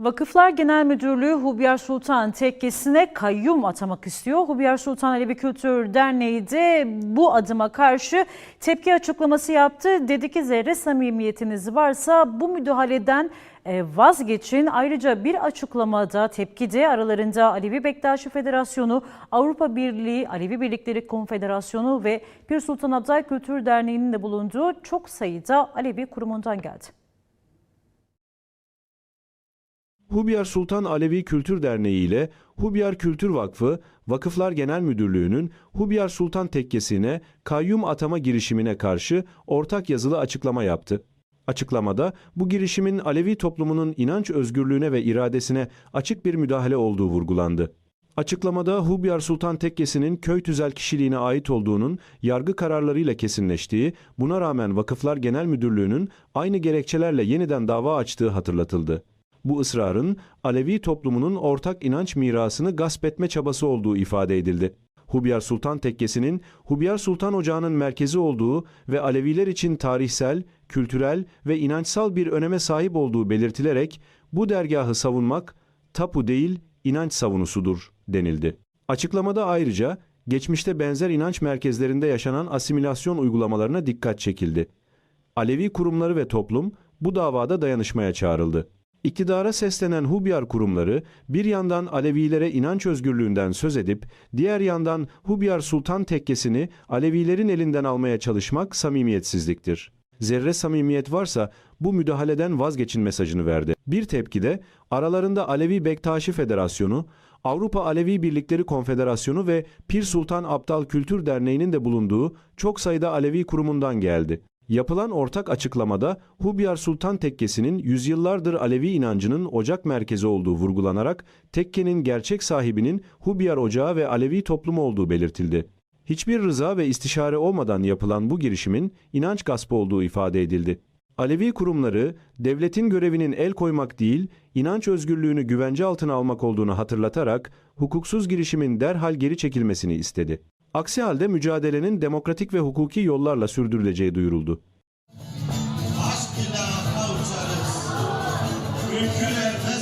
Vakıflar Genel Müdürlüğü Hubyar Sultan Tekkesi'ne kayyum atamak istiyor. Hubyar Sultan Alevi Kültür Derneği de bu adıma karşı tepki açıklaması yaptı. Dedi ki zerre samimiyetiniz varsa bu müdahaleden e, vazgeçin. Ayrıca bir açıklamada tepkide aralarında Alevi Bektaşi Federasyonu, Avrupa Birliği, Alevi Birlikleri Konfederasyonu ve Pir Sultan Abdal Kültür Derneği'nin de bulunduğu çok sayıda Alevi kurumundan geldi. Hubyar Sultan Alevi Kültür Derneği ile Hubyar Kültür Vakfı, Vakıflar Genel Müdürlüğü'nün Hubyar Sultan Tekkesi'ne kayyum atama girişimine karşı ortak yazılı açıklama yaptı. Açıklamada bu girişimin Alevi toplumunun inanç özgürlüğüne ve iradesine açık bir müdahale olduğu vurgulandı. Açıklamada Hubyar Sultan Tekkesi'nin köy tüzel kişiliğine ait olduğunun yargı kararlarıyla kesinleştiği, buna rağmen Vakıflar Genel Müdürlüğü'nün aynı gerekçelerle yeniden dava açtığı hatırlatıldı. Bu ısrarın Alevi toplumunun ortak inanç mirasını gasp etme çabası olduğu ifade edildi. Hubyar Sultan Tekkesi'nin Hubyar Sultan Ocağı'nın merkezi olduğu ve Aleviler için tarihsel, kültürel ve inançsal bir öneme sahip olduğu belirtilerek bu dergahı savunmak tapu değil inanç savunusudur denildi. Açıklamada ayrıca geçmişte benzer inanç merkezlerinde yaşanan asimilasyon uygulamalarına dikkat çekildi. Alevi kurumları ve toplum bu davada dayanışmaya çağrıldı. İktidara seslenen Hubyar kurumları bir yandan Alevilere inanç özgürlüğünden söz edip diğer yandan Hubyar Sultan Tekkesi'ni Alevilerin elinden almaya çalışmak samimiyetsizliktir. Zerre samimiyet varsa bu müdahaleden vazgeçin mesajını verdi. Bir tepkide aralarında Alevi Bektaşi Federasyonu, Avrupa Alevi Birlikleri Konfederasyonu ve Pir Sultan Abdal Kültür Derneği'nin de bulunduğu çok sayıda Alevi kurumundan geldi. Yapılan ortak açıklamada Hubyar Sultan Tekkesi'nin yüzyıllardır Alevi inancının ocak merkezi olduğu vurgulanarak tekkenin gerçek sahibinin Hubyar Ocağı ve Alevi toplumu olduğu belirtildi. Hiçbir rıza ve istişare olmadan yapılan bu girişimin inanç gaspı olduğu ifade edildi. Alevi kurumları devletin görevinin el koymak değil, inanç özgürlüğünü güvence altına almak olduğunu hatırlatarak hukuksuz girişimin derhal geri çekilmesini istedi. Aksi halde mücadelenin demokratik ve hukuki yollarla sürdürüleceği duyuruldu. Aşk kavuşarız. Ülküler.